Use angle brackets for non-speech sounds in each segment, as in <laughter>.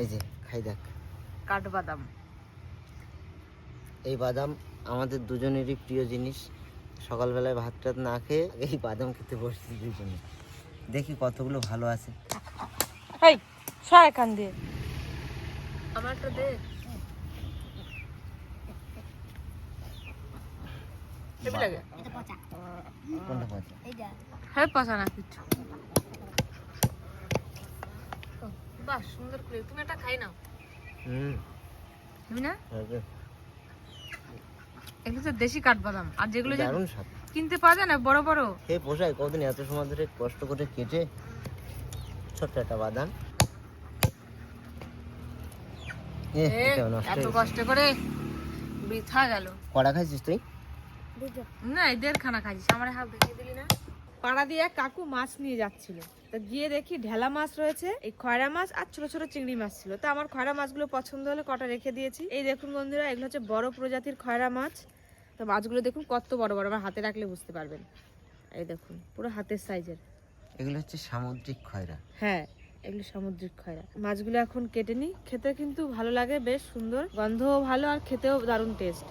এই যে খাই দেখ। কাঠবাদাম। এই বাদাম আমাদের দুজনেরই প্রিয় জিনিস। সকালবেলায় ভাত টাত না খেয়ে এই বাদাম খেতে বসছি দুজনে। দেখি কতগুলো ভালো আছে। এই সর এখান দিয়ে। আমার একটা দে কোনটা পচা? হ্যাঁ পচা না কিছু বাহ সুন্দর করে। তুমি একটা খাই নাও। হুম। তুমি না? এগুলো তো দেশি কাঠবাদাম আর যেগুলো দারুণ স্বাদ। কিনতে পাওয়া যায় না বড় বড়। হে পোষায় কতদিন এত সময় ধরে কষ্ট করে কেটে ছোট্ট একটা বাদাম? এটা এত কষ্ট করে বৃথা গেল। কড়া খাইছিস তুই? না এদের খানা খাইছিস আমার হাত ভেঙে দিলি। না পাড়া দিয়ে এক কাকু মাছ নিয়ে যাচ্ছিল। তা গিয়ে দেখি ঢেলা মাছ রয়েছে এই খয়রা মাছ আর ছোট ছোট চিংড়ি মাছ ছিল। তো আমার খয়রা মাছগুলো পছন্দ হলে কটা রেখে দিয়েছি। এই দেখুন বন্ধুরা এগুলো হচ্ছে বড় প্রজাতির খয়রা মাছ। তো মাছগুলো দেখুন কত বড় বড় আমার হাতে রাখলে বুঝতে পারবেন। এই দেখুন পুরো হাতের সাইজের। এগুলো হচ্ছে সামুদ্রিক খয়রা। হ্যাঁ এগুলো সামুদ্রিক খয়রা। মাছগুলো এখন কেটে নিই। খেতে কিন্তু ভালো লাগে বেশ সুন্দর। গন্ধও ভালো আর খেতেও দারুণ টেস্ট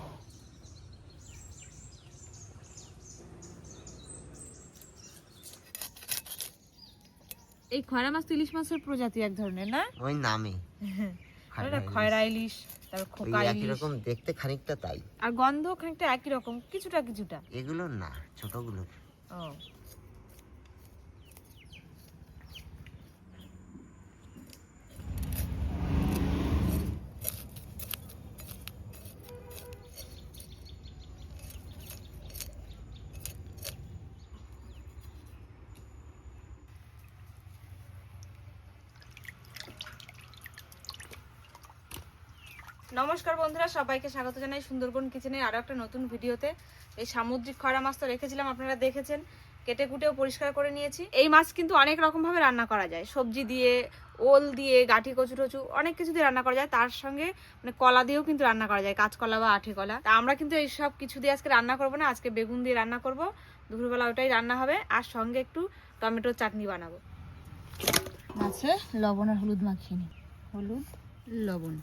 এই খয়রা মাছ তো ইলিশ মাছের প্রজাতি এক ধরনের না? ওই নামে। <laughs> এটা খয়রা ইলিশ খোকা একই রকম দেখতে খানিকটা তাই। আর গন্ধ খানিকটা একই রকম কিছুটা কিছুটা। এগুলো না ছোটগুলো ও। নমস্কার বন্ধুরা সবাইকে স্বাগত জানাই সুন্দরবন কিচেনের আরও একটা নতুন ভিডিওতে। এই সামুদ্রিক খরা মাছ তো রেখেছিলাম আপনারা দেখেছেন কেটে কুটেও পরিষ্কার করে নিয়েছি। এই মাছ কিন্তু অনেক রকম ভাবে রান্না করা যায়। সবজি দিয়ে ওল দিয়ে গাঠি কচু টচু অনেক কিছু দিয়ে রান্না করা যায়। তার সঙ্গে মানে কলা দিয়েও কিন্তু রান্না করা যায় কাঁচকলা বা আঠে কলা। তা আমরা কিন্তু এই সব কিছু দিয়ে আজকে রান্না করব না আজকে বেগুন দিয়ে রান্না করব। দুপুরবেলা ওটাই রান্না হবে আর সঙ্গে একটু টমেটোর চাটনি বানাবো। মাছে লবণ আর হলুদ মাখিয়ে নিই হলুদ লবণ।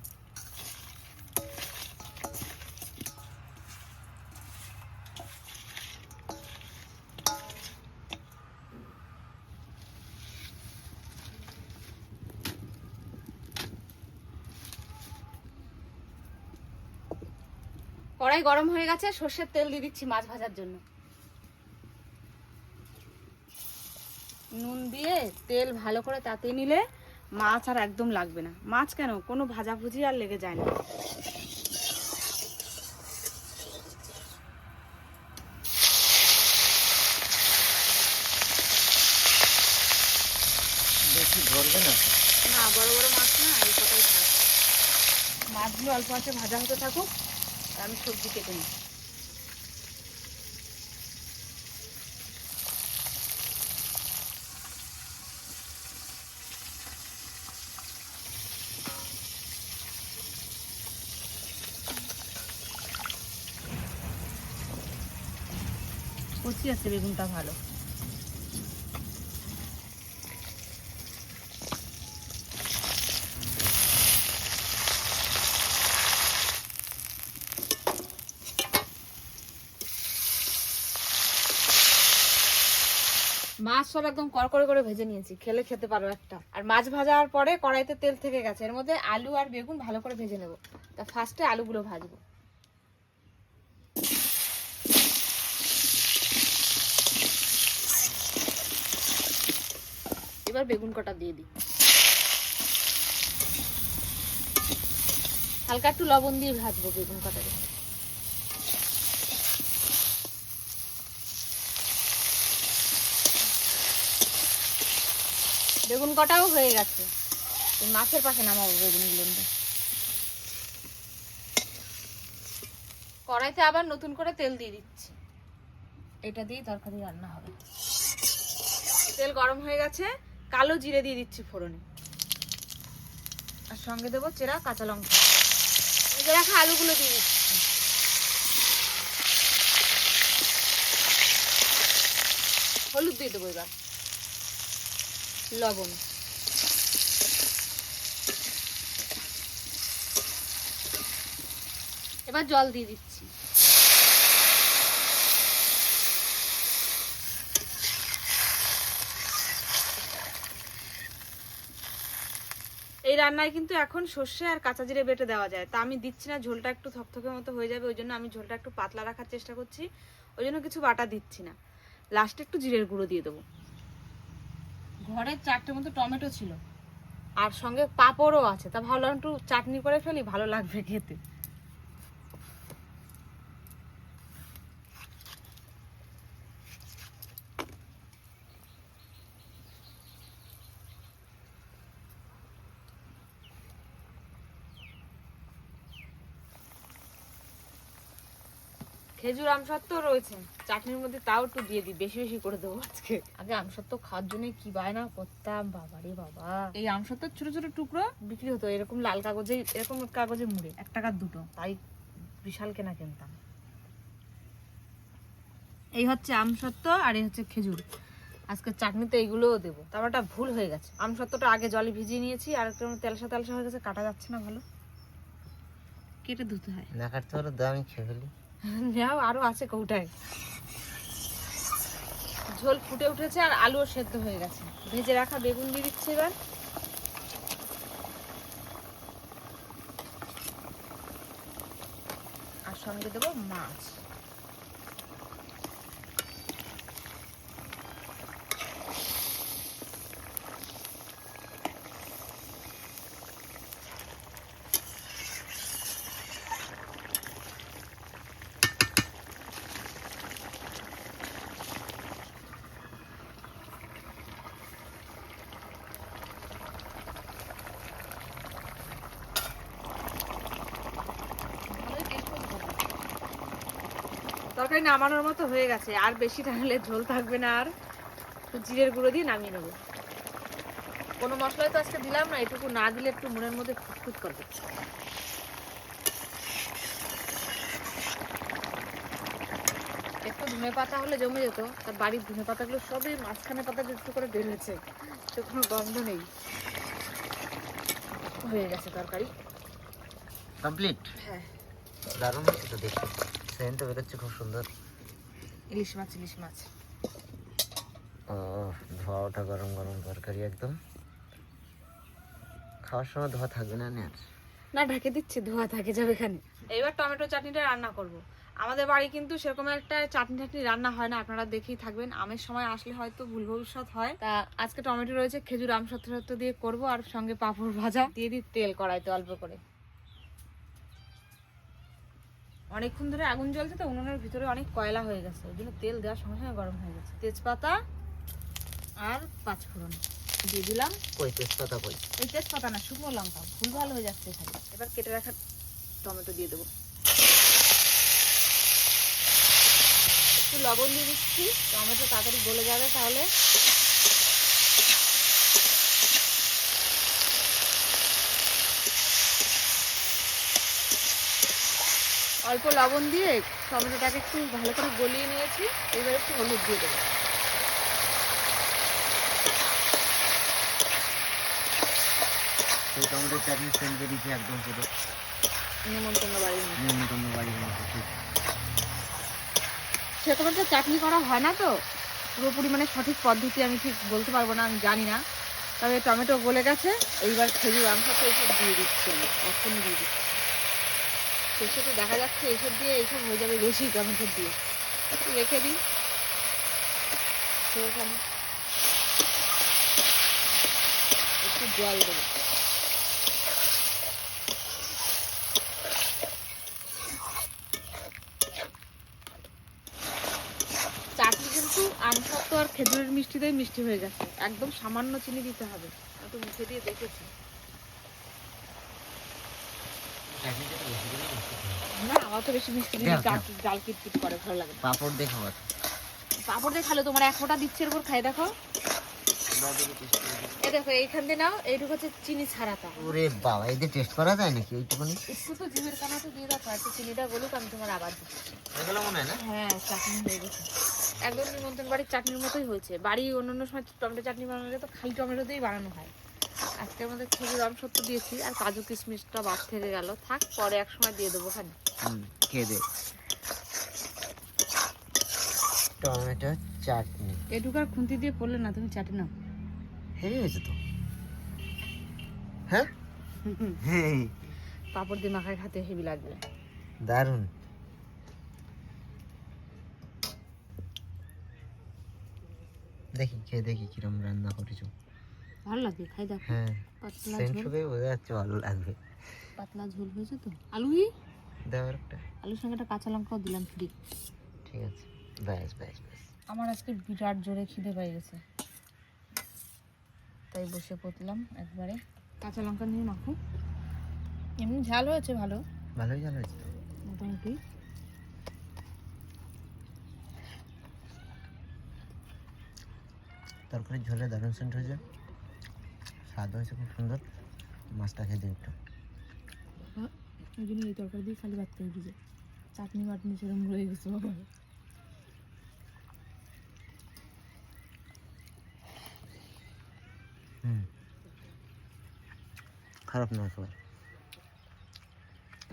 কড়াই গরম হয়ে গেছে সর্ষের তেল দিয়ে দিচ্ছি মাছ ভাজার জন্য। নুন দিয়ে তেল ভালো করে তাতে নিলে মাছ আর একদম লাগবে না। মাছ কেন? কোনো ভাজাভুজি আর লেগে যায় না। ধরবে না? না বড় বড় মাছ না এই কটাই মাছগুলো অল্প আছে ভাজা হতে থাকুক। আমি সবজি কেটে নিই। কচি আছে বেগুনটা ভালো মাছ সব একদম কড়কড়ে করে ভেজে নিয়েছি। খেলে খেতে পারো একটা। আর মাছ ভাজার পরে কড়াইতে তেল থেকে গেছে। এর মধ্যে আলু আর বেগুন ভালো করে ভেজে নেব। তা ফার্স্টে আলুগুলো ভাজবো। এবার বেগুন কটা দিয়ে দিই। হালকা একটু লবণ দিয়ে ভাজবো বেগুন কটাকে। বেগুন কটাও হয়ে গেছে। এই মাছের পাশে নামাবো বেগুনগুলো কড়াইতে আবার নতুন করে তেল দিয়ে দিচ্ছি। এটা দিয়ে তরকারি রান্না হবে। তেল গরম হয়ে গেছে, কালো জিরে দিয়ে দিচ্ছি ফোড়নে। আর সঙ্গে দেবো চেরা কাঁচা লঙ্কা। ভেজে রাখা আলুগুলো দিয়ে দিচ্ছি। হলুদ দিয়ে দেবো এবার। লবণ। এবার জল দিয়ে দিচ্ছি। এই রান্নায় কিন্তু এখন সর্ষে আর কাঁচা জিরে বেটে দেওয়া যায়। তা আমি দিচ্ছি না, ঝোলটা একটু থকথকের মতো হয়ে যাবে, ওই জন্য আমি ঝোলটা একটু পাতলা রাখার চেষ্টা করছি, ওই জন্য কিছু বাটা দিচ্ছি না। লাস্টে একটু জিরের গুঁড়ো দিয়ে দেবো। ঘরে চারটে মতো টমেটো ছিল। আর সঙ্গে পাঁপড়ও আছে। তা ভাবলাম একটু চাটনি করে ফেলি, ভালো লাগবে খেতে। খেজুর আমসত্ত্ব রয়েছে। চাটনির মধ্যে তাও একটু দিয়ে দিই বেশি বেশি করে দেবো আজকে। আগে আমসত্ত্ব খাওয়ার জন্য কি বায়না করতাম বাবারে বাবা। এই আমসত্ত্বের ছোট ছোট টুকরো বিক্রি হতো এরকম লাল কাগজে এরকম কাগজে মুড়ে। এক টাকার দুটো। তাই বিশাল কেনা কিনতাম। এই হচ্ছে আমসত্ত্ব আর এই হচ্ছে খেজুর। আজকে চাটনিতে এইগুলোও দেবো। তারপর একটা ভুল হয়ে গেছে। আমসত্ত্বটা আগে জলে ভিজিয়ে নিয়েছি আর একটু তেলসা তেলসা হয়ে গেছে কাটা যাচ্ছে না ভালো। কেটে ধুতে হয়। না কাটতে পারো দাও আমি খেয়ে ফেলি। নেও, আরও আছে কৌটায়। ঝোল ফুটে উঠেছে আর আলুও সেদ্ধ হয়ে গেছে। ভেজে রাখা বেগুন দিয়ে দিচ্ছি এবার। আর সঙ্গে দেবো মাছ। তরকারি নামানোর মতো হয়ে গেছে। আর বেশি টানলে ঝোল থাকবে না আর। জিরের গুঁড়ো দিয়ে নামিয়ে নেব। কোনো মশলাই তো আজকে দিলাম না এটুকু না দিলে একটু মনের মধ্যে ফুটফুট করবে একটু ধনে পাতা হলে জমে যেত তার বাড়ির ধনে পাতাগুলো সবই মাঝখানে পাতা একটু করে বেরিয়েছে তো কোনো গন্ধ নেই। হয়ে গেছে তরকারি। কমপ্লিট হ্যাঁ। দারুণ হচ্ছে তো দেখতে। সেন্ট বেরোচ্ছে খুব সুন্দর। ইলিশ মাছ ইলিশ মাছ। ও ধোয়া ওঠা গরম গরম তরকারি একদম। খাওয়ার সময় ধোয়া থাকবে না আর না ঢাকে দিচ্ছি ধোয়া থাকে যাবে এখানে। এবার টমেটো চাটনিটা রান্না করব। আমাদের বাড়ি কিন্তু সেরকম একটা চাটনি টাটনি রান্না হয় না আপনারা দেখেই থাকবেন। আমের সময় আসলে হয়তো ভুল ভবিষ্যৎ হয়। তা আজকে টমেটো রয়েছে খেজুর আম সত্য সত্য দিয়ে করব আর সঙ্গে পাঁপড় ভাজা। দিয়ে দিই তেল কড়াইতে অল্প করে। অনেকক্ষণ ধরে আগুন জ্বলছে তো উনুনের ভিতরে অনেক কয়লা হয়ে গেছে। ওই জন্য তেল দেওয়ার সঙ্গে সঙ্গে গরম হয়ে গেছে। তেজপাতা আর পাঁচফোড়ন দিয়ে দিলাম। কই তেজপাতা কই? এই তেজপাতা না শুকনো লঙ্কা। ভুল ভালো হয়ে যাচ্ছে এখানে। এবার কেটে রাখা টমেটো দিয়ে দেবো। একটু লবণ দিয়ে দিচ্ছি। টমেটো তাড়াতাড়ি গলে যাবে তাহলে অল্প লবণ দিয়ে টমেটোটাকে একটু ভালো করে গলিয়ে নিয়েছি। এবার একটু হলুদ দিয়ে দেবো। সেই টমেটোর চাটনি সেন্ট বেরিয়েছে একদম পুরো। নিমন্ত্রণ বাড়ির। নিম্নতম বাড়ির মতো সেরকম একটা চাটনি করা হয় না তো? পুরোপুরি মানে সঠিক পদ্ধতি আমি ঠিক বলতে পারব না আমি জানি না। তবে টমেটো গলে গেছে এইবার খেজুর আমসাতে এইসব দিয়ে দিচ্ছি আমি দিয়ে দিচ্ছি। শেষে তো দেখা যাচ্ছে এইসব দিয়ে এইসব হয়ে যাবে বেশি টমেটো দিয়ে। রেখে দিই। একটু জল দেবো। চাটনি কিন্তু আমসত্ব আর খেজুরের মিষ্টিতেই মিষ্টি হয়ে গেছে। একদম সামান্য চিনি দিতে হবে। একটু মুখে দিয়ে দেখেছি। না আমার তো বেশি মিষ্টি দিলে কিটকিট করে ভালো লাগে। পাঁপড় দিয়ে খাবার। পাঁপড় দিয়ে খালে তোমার এক ফোঁটা দিচ্ছে এর উপর খাই দেখো। দেখো এইখান দিয়ে নাও এইটুকু হচ্ছে চিনি ওরে বাবা টেস্ট করা যায় নাকি ওইটুকুনি একটু তো জিভের কানাতে দিয়ে একটু চিনিটা গলুক আমি তোমার আবার দিচ্ছি। এগুলো মনে হয় না? হ্যাঁ চাটনি হয়ে গেছে। একদম নিমন্ত্রণ বাড়ির চাটনির মতোই হয়েছে। বাড়ি অন্য অন্য সময় টমেটো চাটনি বানালে তো খালি টমেটো দিয়েই বানানো হয়। আজকের আমাদের খেজুর আমসত্ব দিয়েছি আর কাজু কিশমিশটা বাদ থেকে গেল। থাক পরে এক সময় দিয়ে দেবো খানি। খেয়ে দে। টমেটো চাটনি। এটুকু আর খুন্তি দিয়ে পড়লে না তুমি চাটি নাও। হেভি হয়েছে তো। হ্যাঁ? হেই, পাপড় দিয়ে মাখায় খাতে হেভি লাগবে। দারুণ। দেখি খেয়ে দেখি কিরম রান্না করেছ। ভালো লাগে খাই দেখো। হ্যাঁ পাতলা ঝোল। বোঝা যাচ্ছে ভালো লাগবে। পাতলা ঝোল হয়েছে তো। আলুই দেওয়ার একটা। আলুর সঙ্গে একটা কাঁচা লঙ্কাও দিলাম ফ্রি। ঠিক আছে। ব্যাস ব্যাস ব্যাস। আমার আজকে বিরাট জোরে খিদে পেয়ে গেছে। তাই বসে পড়লাম একবারে। কাঁচা লঙ্কা নিয়ে মাখো। এমনি ঝাল হয়েছে ভালো। ভালোই ভালো হয়েছে। মোটামুটি। তরকারির ঝোলে দারুণ সেন্ট হয়েছে। স্বাদ হয়েছে খুব সুন্দর। মাছটা খেয়ে দিই একটু। ওই জন্য এই তরকারি দিয়ে খালি ভাত খেয়ে দিয়েছে। চাটনি বাটনি সেরকম রয়ে গেছে বাবা। হুম। খারাপ না একেবারে।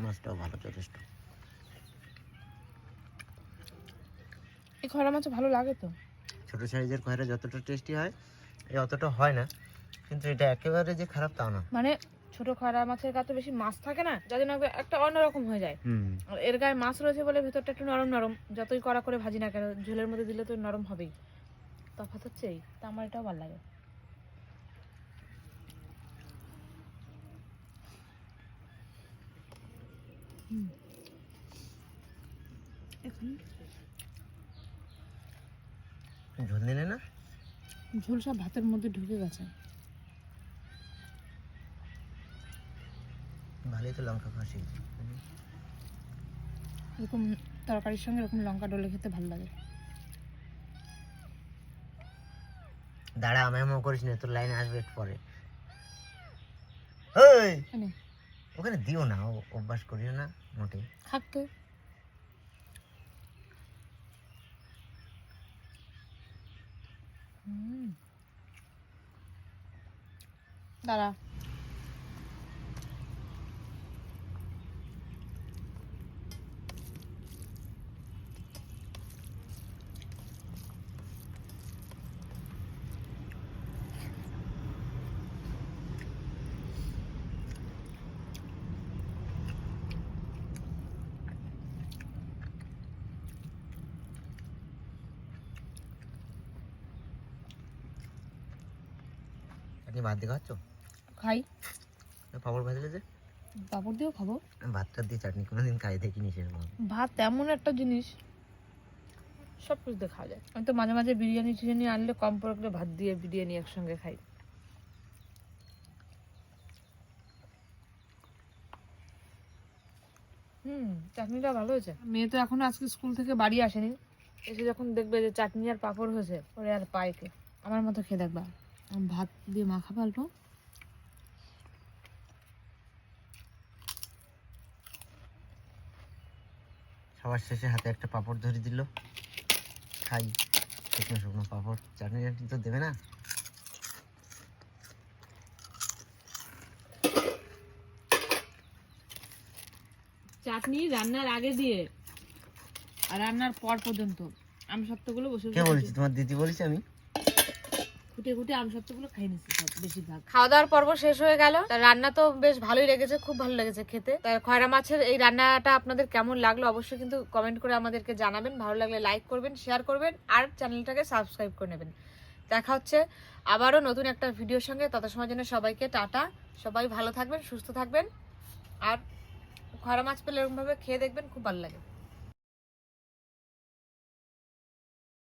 মাছটাও ভালো যথেষ্ট। এই খরা মাছ ভালো লাগে তো। ছোটো সাইজের খয়রা যতটা টেস্টি হয় এই অতটা হয় না। কিন্তু এটা একেবারে যে খারাপ তাও না। মানে ছোট খরা মাছের গাতে বেশি মাছ থাকে না যার জন্য একটা অন্যরকম হয়ে যায়। আর এর গায়ে মাছ রয়েছে বলে ভেতরটা একটু নরম নরম যতই কড়া করে ভাজি না কেন ঝোলের মধ্যে দিলে তো নরম হবেই। তফাৎ হচ্ছে এই তা আমার এটাও ভালো লাগে ঝোল দিলে না? ঝোল সব ভাতের মধ্যে ঢুকে গেছে। তো লঙ্কা ফাঁসি। এরকম তরকারির সঙ্গে এরকম লঙ্কা ডলে খেতে ভালো লাগে। দাঁড়া আমি করিস না তোর লাইনে আসবে একটু পরে। ওখানে দিও না অভ্যাস করিও না মোটে। খাক তো। দাঁড়া। ভাত দিয়ে খাচ্ছ? খাই। পাপড় ভাজলে যে পাপড় দিয়েও খাব। ভাতটা দিয়ে চাটনি কোনোদিন খাই দেখিনি সেরকম। ভাত এমন একটা জিনিস সব কিছু দিয়ে খাওয়া যায়। আমি তো মাঝে মাঝে বিরিয়ানি টিরিয়ানি আনলে কম করে ভাত দিয়ে বিরিয়ানি একসঙ্গে খাই। হুম চাটনিটা ভালো হয়েছে। মেয়ে তো এখনও আজকে স্কুল থেকে বাড়ি আসেনি। এসে যখন দেখবে যে চাটনি আর পাঁপড় হয়েছে ওরে আর পাইকে। আমার মতো খেয়ে দেখবা। ভাত দিয়ে মাখা অল্প সবার শেষে হাতে একটা পাপড় ধরে দিল। খাই। শুকনো শুকনো পাপড়। চাটনি চাটনি তো দেবে না? চাটনি রান্নার আগে দিয়ে আর রান্নার পর পর্যন্ত। আমি সত্যগুলো বসে কে বলেছি? তোমার দিদি বলেছি আমি? খুঁটে খুঁটে আমি সত্যগুলো খাই নিচ্ছি বেশিরভাগ। খাওয়া দাওয়ার পর্ব শেষ হয়ে গেল। রান্না তো বেশ ভালোই লেগেছে, খুব ভালো লেগেছে খেতে। তার খয়রা মাছের এই রান্নাটা আপনাদের কেমন লাগল অবশ্যই কিন্তু কমেন্ট করে আমাদেরকে জানাবেন। ভালো লাগলে লাইক করবেন শেয়ার করবেন, আর চ্যানেলটাকে সাবস্ক্রাইব করে নেবেন। দেখা হচ্ছে আবারও নতুন একটা ভিডিওর সঙ্গে। তত সময় জন্য সবাইকে টাটা। সবাই ভালো থাকবেন, সুস্থ থাকবেন। আর খয়রা মাছ পেলে এরকমভাবে খেয়ে দেখবেন, খুব ভালো লাগে।